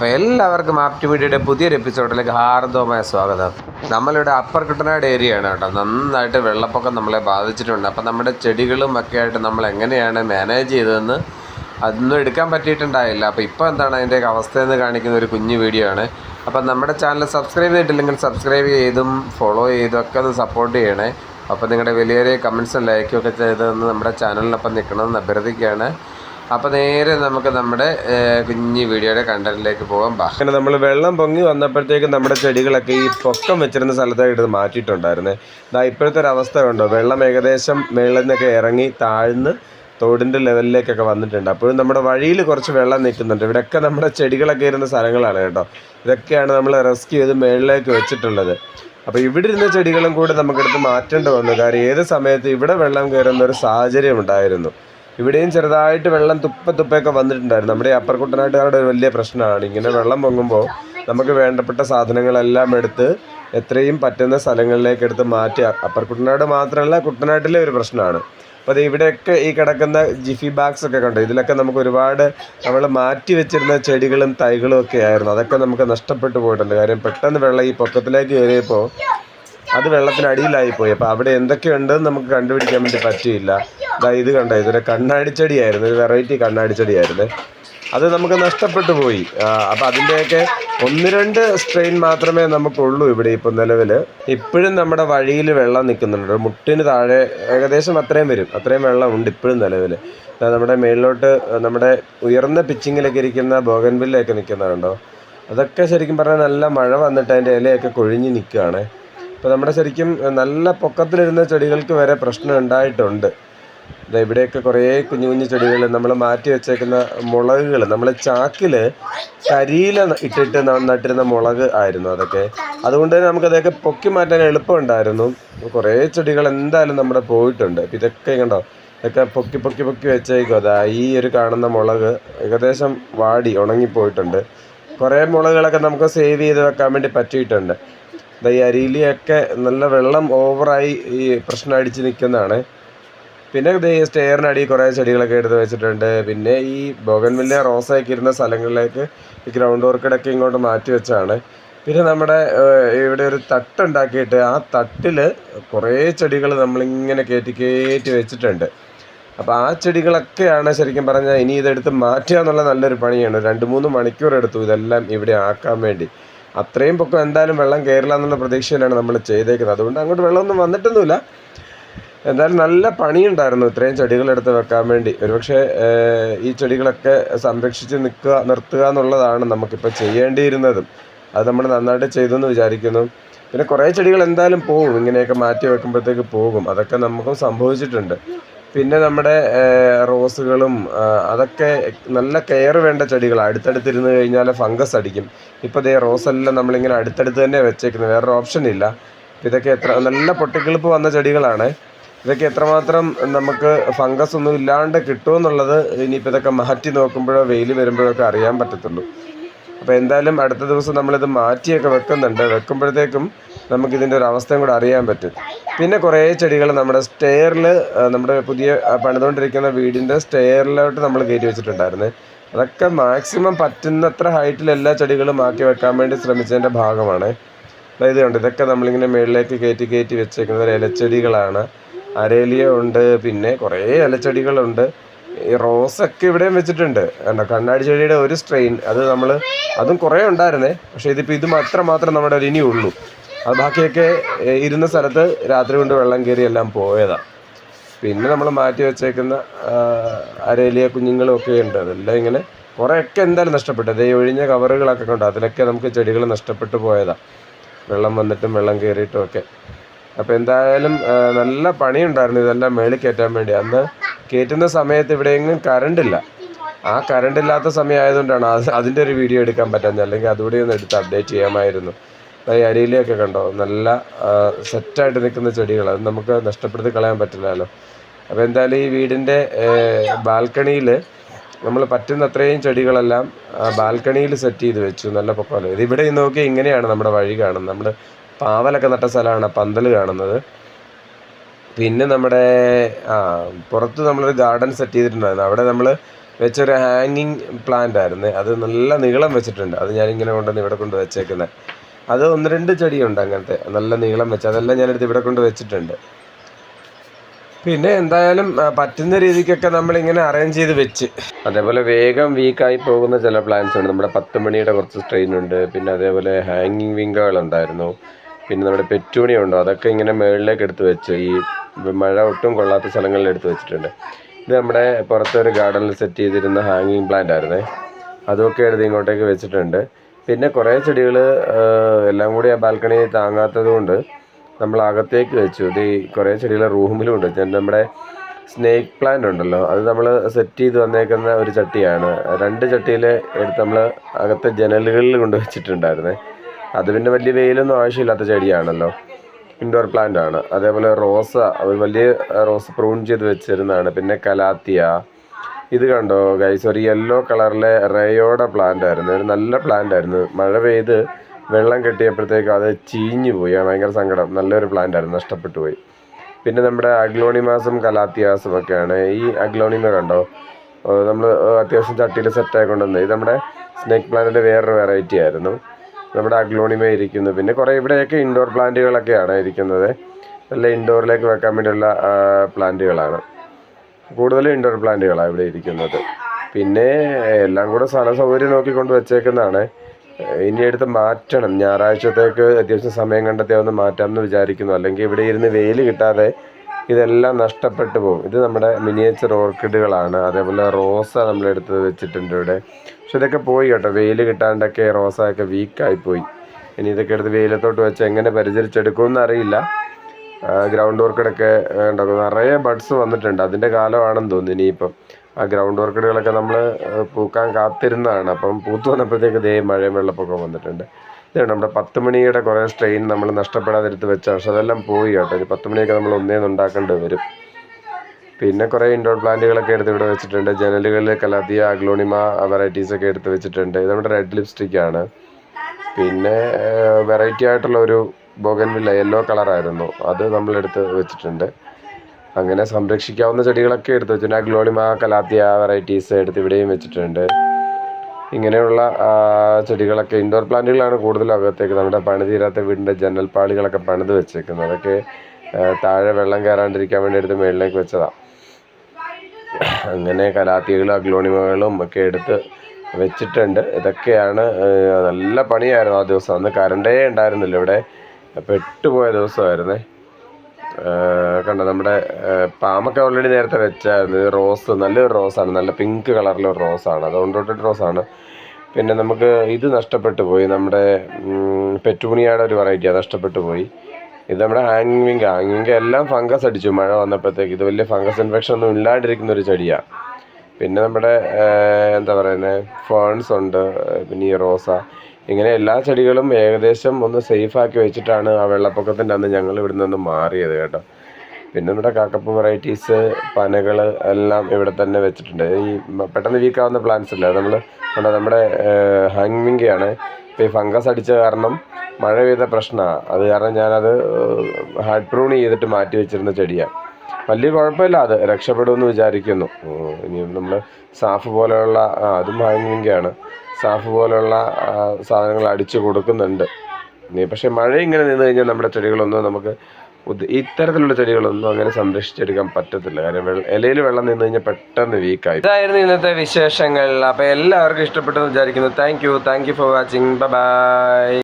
അപ്പോൾ എല്ലാവർക്കും ആപ്റ്റ് വീഡിയോയുടെ പുതിയൊരു എപ്പിസോഡിലേക്ക് ഹാർദവമായ സ്വാഗതം. നമ്മളിവിടെ അപ്പർ കിട്ടനാട് ഏരിയയാണ് കേട്ടോ. നന്നായിട്ട് വെള്ളപ്പൊക്കം നമ്മളെ ബാധിച്ചിട്ടുണ്ട്. അപ്പോൾ നമ്മുടെ ചെടികളും ഒക്കെ ആയിട്ട് നമ്മൾ എങ്ങനെയാണ് മാനേജ് ചെയ്തതെന്ന് അതൊന്നും എടുക്കാൻ പറ്റിയിട്ടുണ്ടായില്ല. അപ്പോൾ ഇപ്പോൾ എന്താണ് അതിന്റെ അവസ്ഥയെന്ന് കാണിക്കുന്ന ഒരു കുഞ്ഞു വീഡിയോ ആണ്. അപ്പോൾ നമ്മുടെ ചാനൽ സബ്സ്ക്രൈബ് ചെയ്തിട്ടില്ലെങ്കിൽ സബ്സ്ക്രൈബ് ചെയ്തും ഫോളോ ചെയ്തും ഒക്കെ ഒന്ന് സപ്പോർട്ട് ചെയ്യണേ. അപ്പോൾ നിങ്ങളുടെ വലിയ കമൻസും ലൈക്കും ഒക്കെ ചെയ്തൊന്ന് നമ്മുടെ ചാനലിനൊപ്പം നിൽക്കണമെന്ന് അഭ്യർത്ഥിക്കുകയാണ്. അപ്പോൾ നേരെ നമുക്ക് നമ്മുടെ കുഞ്ഞി വീഡിയോയുടെ കണ്ടന്റിലേക്ക് പോകാം ബാ. അങ്ങനെ നമ്മൾ വെള്ളം പൊങ്ങി വന്നപ്പോഴത്തേക്കും നമ്മുടെ ചെടികളൊക്കെ ഈ പൊക്കം വെച്ചിരുന്ന സ്ഥലത്തായിട്ട് മാറ്റിയിട്ടുണ്ടായിരുന്നേ. ഇതാ ഇപ്പോഴത്തെ ഒരു അവസ്ഥ കണ്ടോ? വെള്ളം ഏകദേശം മേളിൽ നിന്നൊക്കെ ഇറങ്ങി താഴ്ന്ന് തോടിന്റെ ലെവലിലേക്കൊക്കെ വന്നിട്ടുണ്ട്. അപ്പോഴും നമ്മുടെ വഴിയിൽ കുറച്ച് വെള്ളം നിൽക്കുന്നുണ്ട്. ഇവിടെയൊക്കെ നമ്മുടെ ചെടികളൊക്കെ ഇരുന്ന സ്ഥലങ്ങളാണ് കേട്ടോ. ഇതൊക്കെയാണ് നമ്മൾ റെസ്ക്യൂ ചെയ്ത് മേളിലേക്ക് വെച്ചിട്ടുള്ളത്. അപ്പോൾ ഇവിടെ ഇരുന്ന ചെടികളും കൂടെ നമുക്കെടുത്ത് മാറ്റേണ്ടി വന്നു. കാര്യം ഏത് സമയത്ത് ഇവിടെ വെള്ളം കയറുന്ന ഒരു സാഹചര്യം ഉണ്ടായിരുന്നു. ഇവിടെയും ചെറുതായിട്ട് വെള്ളം തുപ്പ തുപ്പയൊക്കെ വന്നിട്ടുണ്ടായിരുന്നു. നമ്മുടെ അപ്പർ കുട്ടനാട്ടുകാരുടെ ഒരു വലിയ പ്രശ്നമാണ്. ഇങ്ങനെ വെള്ളം പൊങ്ങുമ്പോൾ നമുക്ക് വേണ്ടപ്പെട്ട സാധനങ്ങളെല്ലാം എടുത്ത് എത്രയും പറ്റുന്ന സ്ഥലങ്ങളിലേക്ക് എടുത്ത് മാറ്റി അപ്പർ കുട്ടനാട് മാത്രമല്ല കുട്ടനാട്ടിലെ ഒരു പ്രശ്നമാണ്. അപ്പോൾ അത് ഇവിടെയൊക്കെ ഈ കിടക്കുന്ന ജിഫി ബാഗ്സ് ഒക്കെ കണ്ടു? ഇതിലൊക്കെ നമുക്ക് ഒരുപാട് നമ്മൾ മാറ്റി വെച്ചിരുന്ന ചെടികളും തൈകളും ഒക്കെ ആയിരുന്നു. അതൊക്കെ നമുക്ക് നഷ്ടപ്പെട്ടു പോയിട്ടുണ്ട്. കാര്യം പെട്ടെന്ന് വെള്ളം ഈ പൊക്കത്തിലേക്ക് കയറിയപ്പോൾ അത് വെള്ളത്തിനടിയിലായി പോയി അപ്പോൾ അവിടെ എന്തൊക്കെയുണ്ടെന്ന് നമുക്ക് കണ്ടുപിടിക്കാൻ വേണ്ടി പറ്റിയില്ല. അതാ ഇത് കണ്ടോ ഇതൊരു കണ്ണാടിച്ചെടിയായിരുന്നു. ഒരു വെറൈറ്റി കണ്ണാടിച്ചെടിയായിരുന്നു. അത് നമുക്ക് നഷ്ടപ്പെട്ടു പോയി. അപ്പോൾ അതിന്റെയൊക്കെ ഒന്ന് രണ്ട് സ്ട്രെയിൻ മാത്രമേ നമുക്കുള്ളൂ ഇവിടെ ഇപ്പം നിലവിൽ ഇപ്പോഴും നമ്മുടെ വഴിയിൽ വെള്ളം നിൽക്കുന്നുണ്ട്. മുട്ടിന് താഴെ ഏകദേശം അത്രയും വരും. അത്രയും വെള്ളം ഉണ്ട് ഇപ്പോഴും നിലവിൽ നമ്മുടെ മേളിലോട്ട് നമ്മുടെ ഉയർന്ന പിച്ചിങ്ങിലൊക്കെ ഇരിക്കുന്ന ബോഗൻവില്ലയൊക്കെ നിൽക്കുന്നുണ്ടോ അതൊക്കെ ശരിക്കും പറഞ്ഞാൽ നല്ല മഴ വന്നിട്ട് അതിന്റെ ഇലയൊക്കെ കൊഴിഞ്ഞ് നിൽക്കുകയാണ്. ഇപ്പോൾ നമ്മുടെ ശരിക്കും നല്ല പൊക്കത്തിലിരുന്ന ചെടികൾക്ക് വരെ പ്രശ്നം ഉണ്ടായിട്ടുണ്ട്. ഇവിടെയൊക്കെ കുറേ കുഞ്ഞു കുഞ്ഞു ചെടികൾ നമ്മൾ മാറ്റി വെച്ചേക്കുന്ന മുളകുകൾ നമ്മൾ ചാക്കിൽ കരിയില ഇട്ടിട്ട് നട്ടിരുന്ന മുളക് ആയിരുന്നു അതൊക്കെ. അതുകൊണ്ട് തന്നെ നമുക്ക് അതൊക്കെ പൊക്കി മാറ്റാൻ എളുപ്പമുണ്ടായിരുന്നു. കുറേ ചെടികൾ എന്തായാലും നമ്മുടെ പോയിട്ടുണ്ട്. അപ്പം ഇതൊക്കെ കണ്ടോ? ഇതൊക്കെ പൊക്കി പൊക്കി പൊക്കി വെച്ചേക്കും അതാ ഈ ഒരു കാണുന്ന മുളക് ഏകദേശം വാടി ഉണങ്ങിപ്പോയിട്ടുണ്ട്. കുറേ മുളകുകളൊക്കെ നമുക്ക് സേവ് ചെയ്ത് വെക്കാൻ വേണ്ടി പറ്റിയിട്ടുണ്ട്. ഈ അരിയിലൊക്കെ നല്ല വെള്ളം ഓവറായി ഈ പ്രശ്നം അടിച്ച് നിൽക്കുന്നതാണ്. പിന്നെ ഇത് സ്റ്റെയറിനടിയിൽ കുറേ ചെടികളൊക്കെ എടുത്ത് വെച്ചിട്ടുണ്ട്. പിന്നെ ഈ ബോഗൻവില്ല റോസയൊക്കെ ഇരുന്ന സ്ഥലങ്ങളിലേക്ക് ഈ ഗ്രൗണ്ട് ഓർക്കിഡൊക്കെ ഇങ്ങോട്ട് മാറ്റി വെച്ചാണ് പിന്നെ നമ്മുടെ ഇവിടെ ഒരു തട്ടുണ്ടാക്കിയിട്ട് ആ തട്ടിൽ കുറേ ചെടികൾ നമ്മളിങ്ങനെ കയറ്റി കയറ്റി വെച്ചിട്ടുണ്ട്. അപ്പോൾ ആ ചെടികളൊക്കെയാണ് ശരിക്കും പറഞ്ഞാൽ ഇനി ഇതെടുത്ത് മാറ്റുക എന്നുള്ള നല്ലൊരു പണിയാണ്. രണ്ട് മൂന്ന് മണിക്കൂർ എടുത്തു ഇതെല്ലാം ഇവിടെ ആക്കാൻ വേണ്ടി. അത്രയും പൊക്കം എന്തായാലും വെള്ളം കയറില്ല എന്നുള്ള പ്രതീക്ഷയിലാണ് നമ്മൾ ചെയ്തേക്കുന്നത്. അതുകൊണ്ട് അങ്ങോട്ട് വെള്ളമൊന്നും വന്നിട്ടൊന്നുമില്ല. എന്തായാലും നല്ല പണിയുണ്ടായിരുന്നു. ഇത്രയും ചെടികൾ എടുത്ത് വെക്കാൻ വേണ്ടി. ഒരുപക്ഷെ ഈ ചെടികളൊക്കെ സംരക്ഷിച്ച് നിൽക്കുക നിർത്തുക എന്നുള്ളതാണ് നമുക്കിപ്പോൾ ചെയ്യേണ്ടിയിരുന്നതും. അത് നമ്മൾ നന്നായിട്ട് ചെയ്തു എന്ന് വിചാരിക്കുന്നു. പിന്നെ കുറേ ചെടികൾ എന്തായാലും പോകും ഇങ്ങനെയൊക്കെ മാറ്റി വെക്കുമ്പോഴത്തേക്ക് പോകും. അതൊക്കെ നമുക്കും സംഭവിച്ചിട്ടുണ്ട്. പിന്നെ നമ്മുടെ റോസുകളും അതൊക്കെ നല്ല കെയർ വേണ്ട ചെടികളാണ് അടുത്തടുത്തിരുന്ന് കഴിഞ്ഞാൽ ഫംഗസ് അടിക്കും. ഇപ്പോൾ ദേ റോസെല്ലാം നമ്മളിങ്ങനെ അടുത്തടുത്ത് തന്നെ വെച്ചേക്കുന്നത് വേറൊരു ഓപ്ഷൻ ഇല്ല. ഇതൊക്കെ എത്ര നല്ല പൊട്ടിക്കിളിപ്പ് വന്ന ചെടികളാണ്. ഇതൊക്കെ എത്രമാത്രം നമുക്ക് ഫംഗസ് ഒന്നും ഇല്ലാണ്ട് കിട്ടുമെന്നുള്ളത് ഇനിയിപ്പോൾ ഇതൊക്കെ മാറ്റി നോക്കുമ്പോഴോ വെയിൽ വരുമ്പോഴോ ഒക്കെ അറിയാൻ പറ്റത്തുള്ളൂ. അപ്പോൾ എന്തായാലും അടുത്ത ദിവസം നമ്മളിത് മാറ്റിയൊക്കെ വെക്കുന്നുണ്ട്. വെക്കുമ്പോഴത്തേക്കും നമുക്കിതിന്റെ ഒരു അവസ്ഥയും കൂടെ അറിയാൻ പറ്റും. പിന്നെ കുറേ ചെടികൾ നമ്മുടെ സ്റ്റെയറിൽ നമ്മുടെ പുതിയ പണിതുകൊണ്ടിരിക്കുന്ന വീടിന്റെ സ്റ്റെയറിലോട്ട് നമ്മൾ കയറ്റി വെച്ചിട്ടുണ്ടായിരുന്നു. അതൊക്കെ മാക്സിമം പറ്റുന്നത്ര ഹൈറ്റിൽ എല്ലാ ചെടികളും മാറ്റി വെക്കാൻ വേണ്ടി ശ്രമിച്ചതിന്റെ ഭാഗമാണ്. അതായത് കണ്ട് ഇതൊക്കെ നമ്മളിങ്ങനെ മുകളിലേക്ക് കയറ്റി കയറ്റി വെച്ചേക്കുന്നത് ഇലച്ചെടികളാണ്. അരേലിയ ഉണ്ട് പിന്നെ കുറേ ഇലച്ചെടികളുണ്ട്. ഈ ഒക്കെ ഇവിടെയും വെച്ചിട്ടുണ്ട്. കണ്ടോ? കണ്ണാടി ചെടിയുടെ ഒരു സ്ട്രെയിൻ അത് നമ്മൾ അതും കുറേ ഉണ്ടായിരുന്നേ. പക്ഷേ ഇതിപ്പോൾ ഇത് മാത്രം മാത്രം നമ്മുടെ ഇനി ഉള്ളൂ. അത് ബാക്കിയൊക്കെ ഇരുന്ന സ്ഥലത്ത് രാത്രി കൊണ്ട് വെള്ളം കയറി എല്ലാം പോയതാണ് പിന്നെ നമ്മൾ മാറ്റി വെച്ചേക്കുന്ന അരേലിയ കുഞ്ഞുങ്ങളും ഒക്കെ ഉണ്ട്. അതെല്ലാം ഇങ്ങനെ കുറേയൊക്കെ എന്തായാലും നഷ്ടപ്പെട്ടത് ഈ ഒഴിഞ്ഞ കവറുകളൊക്കെ കൊണ്ട്? അതിലൊക്കെ നമുക്ക് ചെടികൾ നഷ്ടപ്പെട്ടു പോയതാണ് വെള്ളം വന്നിട്ടും വെള്ളം കയറിയിട്ടും ഒക്കെ. അപ്പോൾ എന്തായാലും നല്ല പണിയുണ്ടായിരുന്നു ഇതെല്ലാം മേളിൽ കയറ്റാൻ വേണ്ടി. അന്ന് കയറ്റുന്ന സമയത്ത് ഇവിടെയെങ്കിലും കറണ്ടില്ല ആ കറണ്ട് ഇല്ലാത്ത സമയമായതുകൊണ്ടാണ് അത് അതിന്റെ ഒരു വീഡിയോ എടുക്കാൻ പറ്റാഞ്ഞത്. അല്ലെങ്കിൽ അതുകൂടി ഒന്ന് എടുത്ത് അപ്ഡേറ്റ് ചെയ്യാമായിരുന്നു. ഈ അരിയിലൊക്കെ കണ്ടോ? നല്ല സെറ്റായിട്ട് നിൽക്കുന്ന ചെടികൾ അത് നമുക്ക് നഷ്ടപ്പെടുത്തി കളയാൻ പറ്റില്ലല്ലോ. അപ്പോൾ എന്തായാലും ഈ വീടിന്റെ ബാൽക്കണിയിൽ നമ്മൾ പറ്റുന്ന അത്രയും ചെടികളെല്ലാം ബാൽക്കണിയിൽ സെറ്റ് ചെയ്ത് വെച്ചു. നല്ല പൊക്കമല്ലോ? ഇത് ഇവിടെ നോക്കി ഇങ്ങനെയാണ് നമ്മുടെ വഴി കാണുന്നത്. നമ്മൾ പാവലൊക്കെ നട്ട സ്ഥലമാണ് പന്തൽ കാണുന്നത്. പിന്നെ നമ്മുടെ ആ പുറത്ത് നമ്മളൊരു ഗാർഡൻ സെറ്റ് ചെയ്തിട്ടുണ്ടായിരുന്നു. അവിടെ നമ്മൾ വെച്ചൊരു ഹാങ്ങിങ് പ്ലാന്റ് ആയിരുന്നു. അത് നല്ല നീളം വെച്ചിട്ടുണ്ട്. അത് ഞാനിങ്ങനെ കൊണ്ടുവന്ന് ഇവിടെ കൊണ്ട് വെച്ചേക്കുന്നത് അത് ഒന്ന് രണ്ട് ചെടിയുണ്ട് അങ്ങനത്തെ. നല്ല നീളം വെച്ച് അതെല്ലാം ഞാനെടുത്ത് ഇവിടെ കൊണ്ട് വെച്ചിട്ടുണ്ട്. പിന്നെ എന്തായാലും പറ്റുന്ന രീതിക്കൊക്കെ നമ്മളിങ്ങനെ അറേഞ്ച് ചെയ്ത് വെച്ച്. അതേപോലെ വേഗം വീക്കായി പോകുന്ന ചില പ്ലാന്റ്സ് ഉണ്ട്. നമ്മുടെ പത്ത് മണിയുടെ കുറച്ച് സ്ട്രെയിൻ ഉണ്ട്. പിന്നെ അതേപോലെ ഹാങ്ങിങ് വിങ്കകൾ ഉണ്ടായിരുന്നു പിന്നെ നമ്മുടെ പെറ്റൂണി ഉണ്ടോ? അതൊക്കെ ഇങ്ങനെ മുകളിലേക്ക് എടുത്ത് വെച്ച് ഈ മഴ ഒട്ടും കൊള്ളാത്ത സ്ഥലങ്ങളിൽ എടുത്ത് വെച്ചിട്ടുണ്ട്. ഇത് നമ്മുടെ പുറത്തൊരു ഗാർഡനിൽ സെറ്റ് ചെയ്തിരുന്ന ഹാങ്ങിങ് പ്ലാന്റ് ആയിരുന്നേ. അതൊക്കെ എടുത്ത് ഇങ്ങോട്ടേക്ക് വെച്ചിട്ടുണ്ട്. പിന്നെ കുറേ ചെടികൾ എല്ലാം കൂടി ആ ബാൽക്കണി താങ്ങാത്തത് കൊണ്ട് നമ്മൾ അകത്തേക്ക് വെച്ചു. ഇത് ഈ കുറേ ചെടികൾ റൂമിലും ഉണ്ട്. നമ്മുടെ സ്നേക്ക് പ്ലാന്റ് ഉണ്ടല്ലോ. അത് നമ്മൾ സെറ്റ് ചെയ്ത് വന്നേക്കുന്ന ഒരു ചട്ടിയാണ്. രണ്ട് ചട്ടിയിൽ എടുത്ത് നമ്മൾ അകത്തെ ജനലുകളിൽ കൊണ്ട് വെച്ചിട്ടുണ്ടായിരുന്നേ. അത് പിന്നെ വലിയ വെയിലൊന്നും ആവശ്യമില്ലാത്ത ചെടിയാണല്ലോ. ഇൻഡോർ പ്ലാന്റ് ആണ്. അതേപോലെ റോസ ഒരു വലിയ റോസ് പ്രൂൺ ചെയ്ത് വെച്ചിരുന്നതാണ്. പിന്നെ കലാത്തിയ. ഇത് കണ്ടോ ഗൈസ് ഒരു യെല്ലോ കളറിലെ റേയോടെ പ്ലാന്റ് ആയിരുന്നു. ഒരു നല്ല പ്ലാന്റ് ആയിരുന്നു. മഴ പെയ്ത് വെള്ളം കെട്ടിയപ്പോഴത്തേക്കും അത് ചീഞ്ഞു പോയി. ഭയങ്കര സങ്കടം. നല്ലൊരു പ്ലാന്റ് ആയിരുന്നു. നഷ്ടപ്പെട്ടു പോയി. പിന്നെ നമ്മുടെ അഗ്ലോണിമാസും കലാത്തിയാസും ഒക്കെയാണ്. ഈ അഗ്ലോണിമ കണ്ടോ? നമ്മൾ അത്യാവശ്യം ചട്ടിയിൽ സെറ്റായി കൊണ്ടുവന്നത്. ഇത് നമ്മുടെ സ്നേക്ക് പ്ലാന്റിന്റെ വേറൊരു വെറൈറ്റി ആയിരുന്നു. നമ്മുടെ അഗ്ലോണിമ ഇരിക്കുന്നു. പിന്നെ കുറേ ഇവിടെയൊക്കെ ഇൻഡോർ പ്ലാന്റുകളൊക്കെയാണ് ഇരിക്കുന്നത്. എല്ലാം ഇൻഡോറിലേക്ക് വെക്കാൻ വേണ്ടിയുള്ള പ്ലാന്റുകളാണ്. കൂടുതലും ഇൻഡോർ പ്ലാന്റുകളാണ് ഇവിടെ ഇരിക്കുന്നത്. പിന്നെ എല്ലാം കൂടെ സ്ഥല സൗകര്യം നോക്കിക്കൊണ്ട് വെച്ചേക്കുന്നതാണ്. ഇനി എടുത്ത് മാറ്റണം. ഞായറാഴ്ചത്തേക്ക് അത്യാവശ്യം സമയം കണ്ടെത്തി ഒന്ന് മാറ്റാമെന്ന് വിചാരിക്കുന്നു. അല്ലെങ്കിൽ ഇവിടെ ഇരുന്ന് വെയിൽ കിട്ടാതെ ഇതെല്ലാം നഷ്ടപ്പെട്ടു പോകും. ഇത് നമ്മുടെ മിനിയേച്ചർ ഓർക്കിഡുകളാണ്. അതേപോലെ റോസ നമ്മളെടുത്ത് വെച്ചിട്ടുണ്ട് ഇവിടെ. പക്ഷെ ഇതൊക്കെ പോയി കേട്ടോ. വെയിൽ കിട്ടാണ്ടൊക്കെ റോസയൊക്കെ വീക്കായി പോയി. ഇനി ഇതൊക്കെ എടുത്ത് വെയിലത്തോട്ട് വെച്ച് എങ്ങനെ പരിചരിച്ചെടുക്കുമെന്ന് അറിയില്ല ഗ്രൗണ്ട് ഓർക്കിഡൊക്കെ ഉണ്ടാക്കും നിറയെ ബഡ്സ് വന്നിട്ടുണ്ട്. അതിന്റെ കാലമാണെന്ന് തോന്നുന്നു ഇനിയിപ്പം. ആ ഗ്രൗണ്ട് ഓർക്കിഡുകളൊക്കെ നമ്മൾ പൂക്കാൻ കാത്തിരുന്നതാണ്. അപ്പം പൂത്ത് വന്നപ്പോഴത്തേക്ക് ദേ മഴയും വെള്ളപ്പൊക്കം വന്നിട്ടുണ്ട്. ഇതാണ് നമ്മുടെ പത്ത് മണിയുടെ കുറേ സ്ട്രെയിൻ നമ്മൾ നഷ്ടപ്പെടാതിരുത്ത് വെച്ചാൽ പക്ഷെ അതെല്ലാം പോയി കേട്ടോ. ഒരു പത്ത് മണിയൊക്കെ നമ്മൾ ഒന്നേ ഉണ്ടാക്കേണ്ടി വരും. പിന്നെ കുറേ ഇൻഡോർ പ്ലാന്റുകളൊക്കെ എടുത്ത് ഇവിടെ വെച്ചിട്ടുണ്ട്. ജനലുകളിൽ കലാത്തിയ അഗ്ലോണിമ വെറൈറ്റീസ് ഒക്കെ എടുത്ത് വെച്ചിട്ടുണ്ട്. ഇത് നമ്മുടെ റെഡ് ലിപ്സ്റ്റിക് ആണ്. പിന്നെ വെറൈറ്റി ആയിട്ടുള്ള ഒരു ബോഗൻവില്ല യെല്ലോ കളറായിരുന്നു അത് നമ്മൾ നമ്മളെടുത്ത് വെച്ചിട്ടുണ്ട്. അങ്ങനെ സംരക്ഷിക്കാവുന്ന ചെടികളൊക്കെ എടുത്ത് വെച്ചിട്ടുണ്ട്. അഗ്ലോണിമ കലാത്തിയ വെറൈറ്റീസ് എടുത്ത് ഇവിടെയും വെച്ചിട്ടുണ്ട്. ഇങ്ങനെയുള്ള ചെടികളൊക്കെ ഇൻഡോർ പ്ലാന്റുകളാണ് കൂടുതലും അകത്തേക്ക് നമ്മുടെ പണി തീരാത്ത വീടിന്റെ ജനൽപ്പാളികളൊക്കെ പണിത് വെച്ചേക്കുന്നത്. അതൊക്കെ താഴെ വെള്ളം കയറാണ്ടിരിക്കാൻ വേണ്ടി എടുത്ത് മുകളിലേക്ക് വെച്ചതാണ് അങ്ങനെ കലാത്തികളും അഗ്ലോണിമകളും ഒക്കെ എടുത്ത് വെച്ചിട്ടുണ്ട്. ഇതൊക്കെയാണ് നല്ല പണിയായിരുന്നു ആ ദിവസം. അന്ന് കറണ്ടേ ഉണ്ടായിരുന്നില്ല. ഇവിടെ പെട്ടുപോയ ദിവസമായിരുന്നേ. കണ്ടോ നമ്മുടെ പാമൊക്കെ ഓൾറെഡി നേരത്തെ വെച്ചായിരുന്നു. ഇത് റോസ് നല്ലൊരു റോസാണ് നല്ല പിങ്ക് കളറിലൊരു റോസാണ് അത് റോസ് റോസാണ് പിന്നെ നമുക്ക് ഇത് നഷ്ടപ്പെട്ടു പോയി. നമ്മുടെ പെറ്റൂണിയയുടെ ഒരു വെറൈറ്റിയാണ് നഷ്ടപ്പെട്ടു പോയി. ഇത് നമ്മുടെ ഹാങ്ങിങ് ഹാങ്ങിങ് എല്ലാം ഫംഗസ് അടിച്ചു. മഴ വന്നപ്പോഴത്തേക്ക് ഇത് വലിയ ഫംഗസ് ഇൻഫെക്ഷൻ ഒന്നും ഇല്ലാണ്ടിരിക്കുന്ന ഒരു ചെടിയാണ് പിന്നെ നമ്മുടെ എന്താ പറയുന്നത് ഫേൺസ് ഉണ്ട്. പിന്നെ ഈ റോസ ഇങ്ങനെ എല്ലാ ചെടികളും ഏകദേശം ഒന്ന് സേഫ് ആക്കി വെച്ചിട്ടാണ് ആ വെള്ളപ്പൊക്കത്തിന്റെ അന്ന് ഞങ്ങൾ ഇവിടെ നിന്ന് മാറിയത് കേട്ടോ. പിന്നെ നമ്മുടെ കാക്കപ്പ് വെറൈറ്റീസ് പനകൾ എല്ലാം ഇവിടെ തന്നെ വെച്ചിട്ടുണ്ട്. ഈ പെട്ടെന്ന് വീക്കാവുന്ന പ്ലാന്റ്സ് ഇല്ല. നമ്മൾ നമ്മുടെ ഹാങ്മിങ്കയാണ് ഇപ്പോൾ ഈ ഫംഗസ് അടിച്ച കാരണം മഴ പെയ്ത പ്രശ്നമാണ് അത് കാരണം ഞാനത് ഹാർഡ് പ്രൂൺ ചെയ്തിട്ട് മാറ്റി വെച്ചിരുന്ന ചെടിയാണ് വലിയ കുഴപ്പമില്ല അത് രക്ഷപ്പെടുമെന്ന് വിചാരിക്കുന്നു. ഇനി നമ്മൾ സാഫ് പോലെയുള്ള അതും ഹാങ്ങിങ്ങാണ് സാഫ് പോലുള്ള സാധനങ്ങൾ അടിച്ചു കൊടുക്കുന്നുണ്ട്. ഇനി പക്ഷേ മഴ ഇങ്ങനെ നിന്ന് കഴിഞ്ഞാൽ നമ്മുടെ ചെടികളൊന്നും നമുക്ക് ഇത്തരത്തിലുള്ള ചെടികളൊന്നും അങ്ങനെ സംരക്ഷിച്ചെടുക്കാൻ പറ്റത്തില്ല. കാരണം ഇലയിൽ വെള്ളം നിന്ന് കഴിഞ്ഞാൽ പെട്ടെന്ന് വീക്കായി. ഇതായിരുന്നു ഇന്നത്തെ വിശേഷങ്ങൾ. അപ്പോൾ എല്ലാവർക്കും ഇഷ്ടപ്പെട്ടെന്ന് വിചാരിക്കുന്നു. Thank you thank you for watching bye